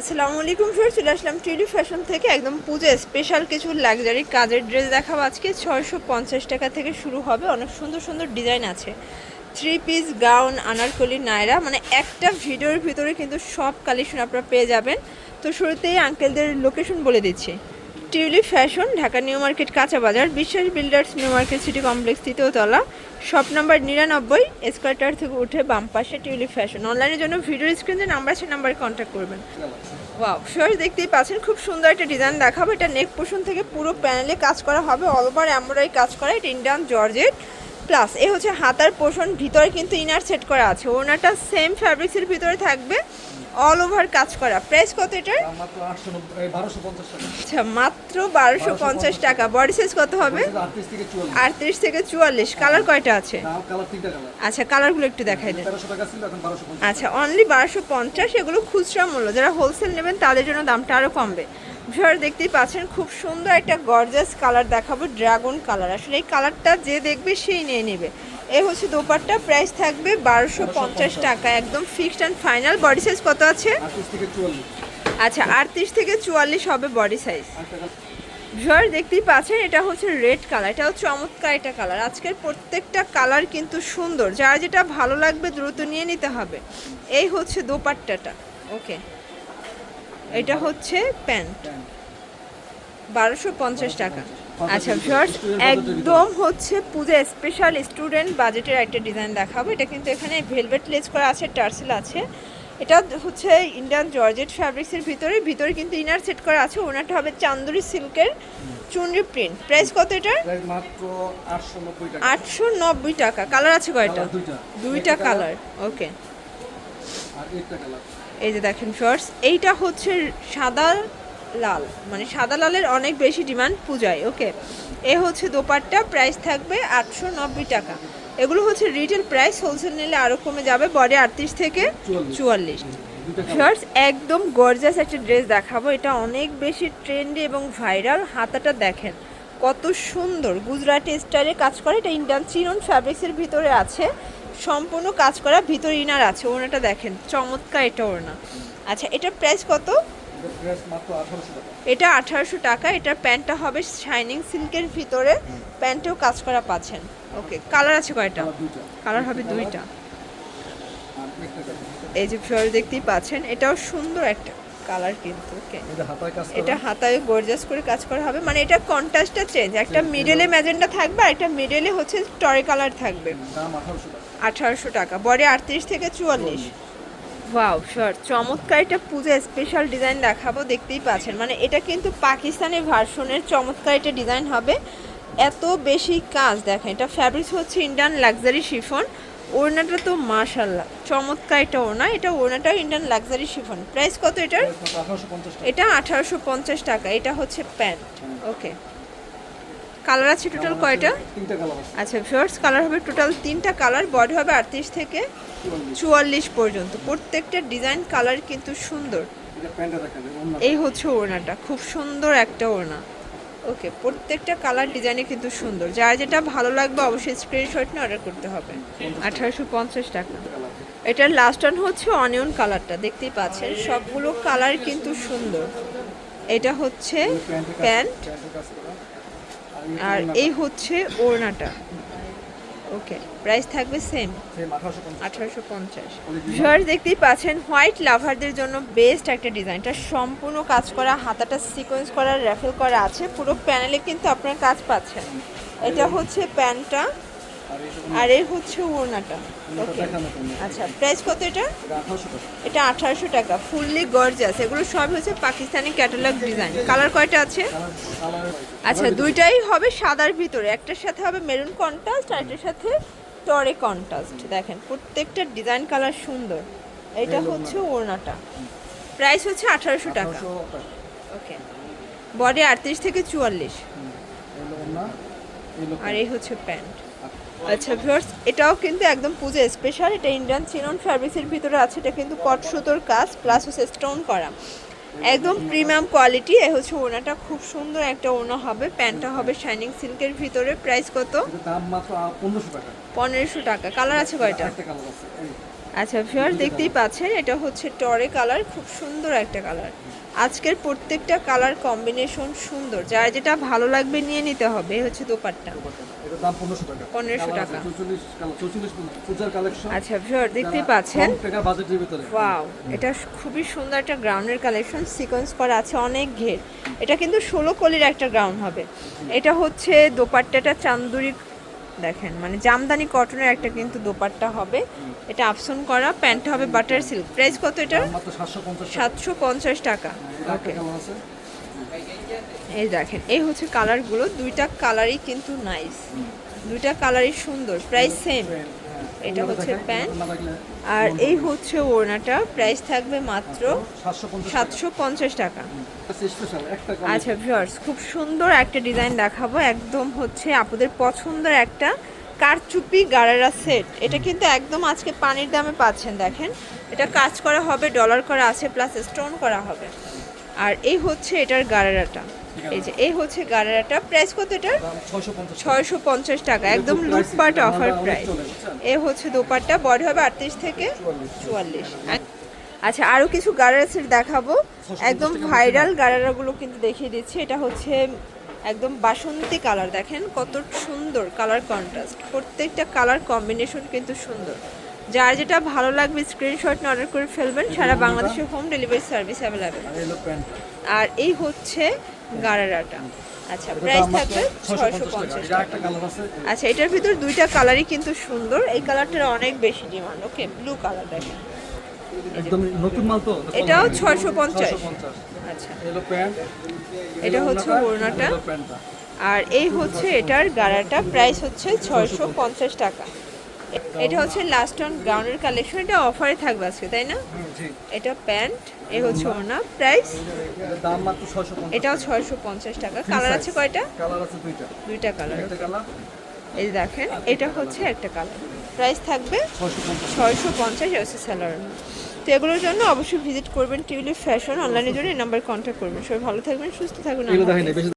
আসসালামু আলাইকুম ফির চলে আসলাম ট্রিলি ফ্যাশন থেকে। একদম পুজো স্পেশাল কিছু লাক্সারি কাজের ড্রেস দেখাবো আজকে। ছয়শো পঞ্চাশ টাকা থেকে শুরু হবে। অনেক সুন্দর সুন্দর ডিজাইন আছে। Three piece gown anarkali, Naira. মানে একটা ভিডিওর ভিতরে কিন্তু সব কালেকশন আপনারা পেয়ে যাবেন। তো শুরুতেই আঙ্কেলদের লোকেশন বলে দিচ্ছি। Tuli fashion, Dhaka new market, কাঁচা বাজার, Biswas builders, new market city complex তৃতীয়তলা shop number নিরানব্বই স্কোয়ারটার থেকে উঠে বাম পাশে টিউলিপ ফ্যাশন। অনলাইনের জন্য ভিডিও স্ক্রিন স্ক্রিনে নাম্বার আছে, নাম্বারে কন্ট্যাক্ট করবেন। ওয়াও শর্ট দেখতেই পাচ্ছেন, খুব সুন্দর একটা ডিজাইন দেখাবো। এটা নেক পোষণ থেকে পুরো প্যানেলে কাজ করা হবে অল ওভার কাজ করা, এটা ইন্ডিয়ান জর্জেট প্লাস এ হচ্ছে হাতার পোষণ ভিতরে কিন্তু ইনার সেট করা আছে। ওনাটা সেম ফ্যাব্রিক্সের ভিতরে থাকবে অল ওভার কাজ করা। প্রাইস কত এটার? আচ্ছা মাত্র বারোশো পঞ্চাশ টাকা। বডি সাইজ কত হবে? আটত্রিশ থেকে চুয়াল্লিশ। কালার কয়টা আছে? কালার তিনটা কালার আচ্ছা কালারগুলো একটু দেখাই দেন। আচ্ছা অনলি বারোশো পঞ্চাশ। এগুলো খুচরা মূল্য। যারা হোলসেল নেবেন তাদের জন্য দামটা আরও কমবে। ভিউয়ার দেখতেই পাচ্ছেন খুব সুন্দর একটা গর্জাস কালার দেখাবো ড্রাগন কালার আসলে এই কালারটা যে দেখবে সেই নিয়ে নেবে। এ হচ্ছে দোপাট্টা প্রাইস থাকবে বারোশো পঞ্চাশ টাকা। একদম fixed and final body size কত আছে? আচ্ছা আটত্রিশ থেকে চুয়াল্লিশ হবে বডি সাইজ ভিউয়ার দেখতেই পাচ্ছেন এটা হচ্ছে রেড কালার এটা হচ্ছে চমৎকার একটা কালার আজকের প্রত্যেকটা কালার কিন্তু সুন্দর। যার যেটা ভালো লাগবে দ্রুত নিয়ে নিতে হবে। এই হচ্ছে দোপাট্টাটা। ওকে এটা হচ্ছে প্যান্ট। বারোশো পঞ্চাশ টাকা। আচ্ছা ভিউয়ার্স একদম হচ্ছে পূজা স্পেশাল স্টুডেন্ট বাজেটের একটা ডিজাইন দেখাবো। এটা কিন্তু এখানে ভেলভেট লেস করা আছে টার্সেল আছে। এটা হচ্ছে ইন্ডিয়ান জর্জেট ফ্যাব্রিক্সের ভিতরে। ভিতরে কিন্তু ইনার সেট করা আছে। ওনাটা হবে চান্দুরি সিল্কের চুনরি প্রিন্ট প্রাইস কত এটার? আটশো নব্বই টাকা। কালার আছে কয়টা? দুইটা। দুইটা কালার ওকে এই যে দেখেন ফার্স্ট এইটা হচ্ছে সাদা লাল মানে সাদা লালের অনেক বেশি ডিমান্ড পূজায় ওকে এ হচ্ছে দোপাট্টা প্রাইস থাকবে আটশো নব্বই টাকা। এগুলো হচ্ছে রিটেল প্রাইস হোলসেল নিলে আরও কমে যাবে বডি আটত্রিশ থেকে চুয়াল্লিশ। ফার্স্ট একদম গর্জাস একটা ড্রেস দেখাবো এটা অনেক বেশি ট্রেন্ডি এবং ভাইরাল হাতাটা দেখেন কত সুন্দর। গুজরাটি স্টাইলে কাজ করে এটা ইন্ডিয়ান চিরন ফ্যাব্রিক্সের ভিতরে আছে। সম্পূর্ণ কাজ করা ভিতর ইনার আছে ওনাটা দেখেন চমৎকার এটা ওড়না। আচ্ছা এটার প্রাইস কত? এটা আঠারোশো টাকা এটার প্যান্টটা হবে শাইনিং সিল্কের ভিতরে প্যান্টেও কাজ করা পাচ্ছেন। ওকে কালার আছে কয়টা? কালার হবে দুইটা। এই যে ফ্লোর দেখতেই পাচ্ছেন এটাও সুন্দর একটা কালার কিন্তু এটা হাতায় গর্জাস করে? কাজ করা হবে মানে এটা কন্ট্রাস্টটা চেঞ্জ একটা মিডলে ম্যাজেন্টা থাকবে আর একটা মিডলে হচ্ছে টরে কালার থাকবে। দাম আঠারোশো টাকা। বডি আটত্রিশ থেকে চুয়াল্লিশ। ওয়াও শর্ট চমৎকার একটা পূজা স্পেশাল ডিজাইন দেখাবো দেখতেই পাচ্ছেন। মানে এটা কিন্তু পাকিস্তানি ভার্সনের চমৎকার একটা ডিজাইন হবে। এত বেশি কাজ দেখেন এটা ফ্যাব্রিক্স হচ্ছে ইন্ডিয়ান লাক্সারি শিফন ওড়নাটা তো মাশাল্লাহ চমৎকার এটা ওড়না। এটা ওড়নাটাও ইন্ডিয়ান লাক্সারি শিফন প্রাইস কত এটার? এটা আঠারোশো পঞ্চাশ টাকা। এটা হচ্ছে প্যান্ট। ওকে কালার আছে টোটাল কয়টা? তিনটা কালার আছে। আচ্ছা ফার্স্ট কালার হবে টোটাল তিনটা কালার বডি হবে আটত্রিশ থেকে চুয়াল্লিশ পর্যন্ত। প্রত্যেকটা ডিজাইন কালার কিন্তু সুন্দর। এই হচ্ছে ওড়নাটা খুব সুন্দর একটা ওড়না। ওকে প্রত্যেকটা কালার ডিজাইনে কিন্তু সুন্দর। যার যেটা ভালো লাগবে অবশ্যই স্ক্রিনশট নিয়ে অর্ডার করতে হবে। আঠারোশো পঞ্চাশ টাকা। এটার লাস্ট ওয়ান হচ্ছে অনিয়ন কালারটা দেখতেই পাচ্ছেন। সবগুলো কালার কিন্তু সুন্দর। এটা হচ্ছে প্যান্ট আর এই হচ্ছে ওড়নাটা। ওকে প্রাইস থাকবে সেম আঠারোশো পঞ্চাশ। আঠারোশো পঞ্চাশ। ভিউয়ার্স দেখতেই পাচ্ছেন হোয়াইট লাভারদের জন্য বেস্ট একটা ডিজাইনটা সম্পূর্ণ কাজ করা হাতাটা সিকোয়েন্স করা র্যাফেল করা আছে। পুরো প্যানেলে কিন্তু আপনার কাজ পাচ্ছেন। এটা হচ্ছে প্যান্টটা। আর এর হচ্ছে ওড়নাটা। ওকে আচ্ছা প্রাইস কত এটা? এটা আঠারোশো টাকা ফুললি গর্জাস এগুলো সব হচ্ছে পাকিস্তানি ক্যাটালগ ডিজাইন কালার কয়টা আছে? আচ্ছা দুইটাই হবে সাদার ভিতরে। একটার সাথে হবে মেরুন কন্ট্রাস্ট আর একটার সাথে টরে কন্ট্রাস্ট দেখেন প্রত্যেকটা ডিজাইন কালার সুন্দর। এটা হচ্ছে ওড়নাটা। প্রাইস হচ্ছে আঠারোশো টাকা। ওকে বডি আটত্রিশ থেকে চুয়াল্লিশ। এই এই আর এই হচ্ছে প্যান্ট। আচ্ছা ভিউয়ার্স এটাও কিন্তু একদম পুজো স্পেশাল এটা ইন্ডিয়ান চিনন সার্ভিসের ভিতরে আছে এটা কিন্তু কট সুতোর কাজ প্লাস হচ্ছে স্টোন করা। একদম প্রিমিয়াম কোয়ালিটি এ হচ্ছে ওনাটা খুব সুন্দর একটা ওনা হবে প্যান্টটা হবে শাইনিং সিল্কের ভিতরে প্রাইস কত? দাম মাত্র পনেরোশো টাকা। পনেরোশো টাকা কালার আছে কয়টা? আছে এই। আচ্ছা ভিউয়ার দেখতেই পাচ্ছেন এটা হচ্ছে টরে কালার খুব সুন্দর একটা কালার আজকের প্রত্যেকটা কালার কম্বিনেশন সুন্দর। যার যেটা ভালো লাগবে নিয়ে নিতে হবে হচ্ছে দোপাট্টা। পনেরোশো টাকা। 1500 টাকা। চৌচল্লিশ চৌচল্লিশ পূজার কালেকশন আচ্ছা ভিউয়ার পাচ্ছেন? ওয়াও এটা খুবই সুন্দর একটা গ্রাউন্ডের কালেকশন সিকোয়েন্স করা আছে অনেক ঘের। এটা কিন্তু ষোলো কলির একটা গ্রাউন্ড হবে। এটা হচ্ছে দোপাট্টাটা চান্দুরি দেখেন মানে জামদানি কটনের একটা কিন্তু দোপাট্টা হবে। এটা আপসন করা প্যান্ট হবে বাটার সিল্ক প্রাইস কত এটা সাতশো পঞ্চাশ টাকা। ওকে এই দেখেন এই হচ্ছে কালারগুলো দুইটা কালারই কিন্তু নাইস দুইটা কালারই সুন্দর প্রাইস সেম হ্যাঁ, এটা হচ্ছে প্যান্ট। আর এই হচ্ছে ওড়নাটা। প্রাইস থাকবে মাত্র সাতশো পঞ্চাশ টাকা। আচ্ছা ভিউয়ার্স খুব সুন্দর একটা ডিজাইন দেখাবো। একদম হচ্ছে আপনাদের পছন্দের একটা কারচুপি গারারা সেট এটা কিন্তু একদম আজকে পানির দামে পাচ্ছেন দেখেন। এটা কাজ করা হবে ডলার করা আছে প্লাস স্টোন করা হবে। আর এই হচ্ছে এটার গারারাটা। এই যে এই হচ্ছে গারারাটা প্রাইস কত এটার? ছয়শো পঞ্চাশ টাকা। একদম লুটপাট অফার প্রাইস এ হচ্ছে দোপাট্টা বডি হবে আটত্রিশ থেকে চুয়াল্লিশ। আচ্ছা আরও কিছু গারারা সেট দেখাবো। একদম ভাইরাল গারারাগুলো কিন্তু দেখিয়ে দিচ্ছি। এটা হচ্ছে একদম বাসন্তী কালার দেখেন কত সুন্দর কালার কন্ট্রাস্ট প্রত্যেকটা কালার কম্বিনেশন কিন্তু সুন্দর। যার যেটা ভালো লাগবে স্ক্রিনশট অর্ডার করে ফেলবেন। সারা বাংলাদেশে হোম ডেলিভারি সার্ভিস অ্যাভেলেবেল আর এই হচ্ছে গারারাটা। আচ্ছা প্রাইস থাকবে ছয়শো পঞ্চাশ আচ্ছা এটার ভিতর দুইটা কালারই কিন্তু সুন্দর। এই কালারটার অনেক বেশি ডিমান্ড ওকে ব্লু কালার দেখেন। একদম নতুন মাল তো এটাও 650 পঞ্চাশ। আচ্ছা। এলো প্যান্ট এটা হচ্ছে ওড়নাটা। আর এই হচ্ছে এটার গাড়াটা প্রাইস হচ্ছে ছয়শো পঞ্চাশ। টাকা। এ- এটা হচ্ছে লাস্ট অন গাউনের কালেকশন এটা অফারে থাকবে আজকে তাই না? এটা প্যান্ট এ হচ্ছে ওনা প্রাইস দাম মাত্র ছয়শো পঞ্চাশ এটাও ছয়শো পঞ্চাশ টাকা। কালার আছে কয়টা? কালার আছে দুইটা। দুইটা কালার একটা কালার এই দেখেন এটা হচ্ছে একটা কালার প্রাইস থাকবে ছয়শো পঞ্চাশ ছয়শো পঞ্চাশ হচ্ছে স্যালার তো এগুলোর জন্য অবশ্যই ভিজিট করবেন টিউলিপ ফ্যাশন অনলাইনের জন্য এই নাম্বার কন্ট্যাক্ট করবেন। সবাই ভালো থাকবেন সুস্থ থাকবেন